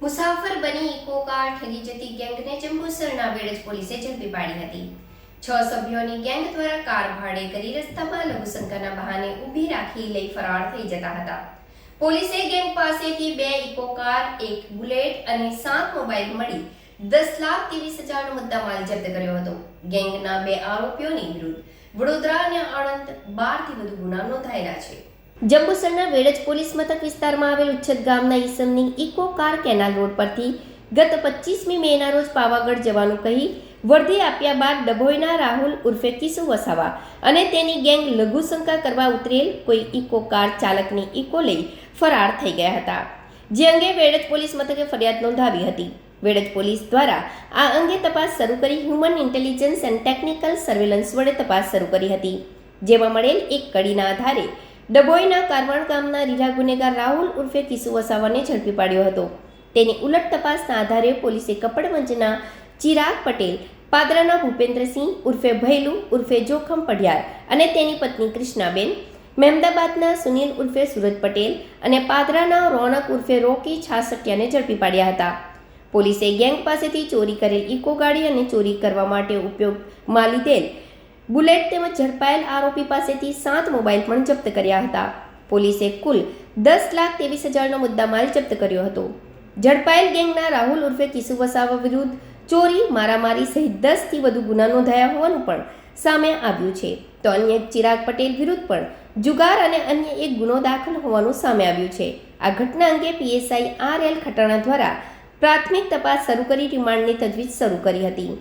મુસાફર બની eco car ઠગી જતી ગેંગને જંબુસરના વેડજ પોલીસે ઝડપી પાડી હતી. છ સભ્યોની ગેંગ દ્વારા કાર ભાડે કરી રસ્તામાં લઘુશંકાના બહાને ઊભી રાખી લઈ ફરાર થઈ જતા હતા. પોલીસે ગેંગ પાસેથી બે ઇકો કાર, એક બુલેટ અને સાત મોબાઈલ મળી દસ લાખ ત્રેવીસ હજારનો મુદ્દામાલ જપ્ત કર્યો હતો. ગેંગના બે આરોપીઓની વિરુદ્ધ વડોદરા અને આણંદ બારથી વધુ ગુના નોંધાયેલા છે. જંબુસરના વેડજ પોલીસ મથક વિસ્તારમાં આવેલ ઉચ્છદ ગામના ઈસમની ઇકો કાર કેનાલ રોડ પરથી ગત પચીસમી મેના રોજ પાવાગઢ જવાનું કહી વર્ધી આપ્યા બાદ ડભોઈના રાહુલ ઉર્ફે કિસુ વસાવા અને તેની ગેંગ લઘુશંકા કરવા ઉતરેલ કોઈ ઇકો કાર ચાલકની ઇકો લઈ ફરાર થઈ ગયા હતા. જે અંગે વેડજ પોલીસ મથકે ફરિયાદ નોંધાવી હતી. વેડજ પોલીસ દ્વારા આ અંગે તપાસ શરૂ કરી human intelligence and technical surveillance વડે તપાસ શરૂ કરી હતી. જેમાં મળેલ એક કડીના આધારે ડભોઈના કારવણ ગામના રીઢા ગુનેગાર રાહુલ ઉર્ફે કિસુ વસાવાને ઝડપી પાડ્યો હતો. તેની ઉલટ તપાસના આધારે પોલીસે કપડવંજના ચિરાગ પટેલ, પાદરાના ભૂપેન્દ્રસિંહ ઉર્ફે ભૈલુ ઉર્ફે જોખમ પઢિયાર અને તેની પત્ની કૃષ્ણાબેન, મહેમદાબાદના સુનિલ ઉર્ફે સુરજ પટેલ અને પાદરાના રોનક ઉર્ફે રોકી છાસટિયાને ઝડપી પાડ્યા હતા. પોલીસે ગેંગ પાસેથી ચોરી કરેલ ઇકો ગાડી અને ચોરી કરવા માટે ઉપયોગમાં લીધેલ બુલેટ તેમજ ઝડપાયેલ આરોપી પાસેથી સાત મોબાઈલ પણ જપ્ત કર્યા હતા. પોલીસે કુલ દસ લાખ ત્રેવીસ હજારનો મુદ્દામાલ જપ્ત કર્યો હતો. ઝડપાયેલ ગેંગના રાહુલ ઉર્ફે કિસુ વસાવા વિરુદ્ધ ચોરી, મારામારી સહિત દસથી વધુ ગુના નોંધાયા હોવાનું પણ સામે આવ્યું છે. તો અન્ય ચિરાગ પટેલ વિરુદ્ધ પણ જુગાર અને અન્ય એક ગુનો દાખલ હોવાનું સામે આવ્યું છે. આ ઘટના અંગે પીએસઆઈ આર એલ ખટાણા દ્વારા પ્રાથમિક તપાસ શરૂ કરી રિમાન્ડની તજવીજ શરૂ કરી હતી.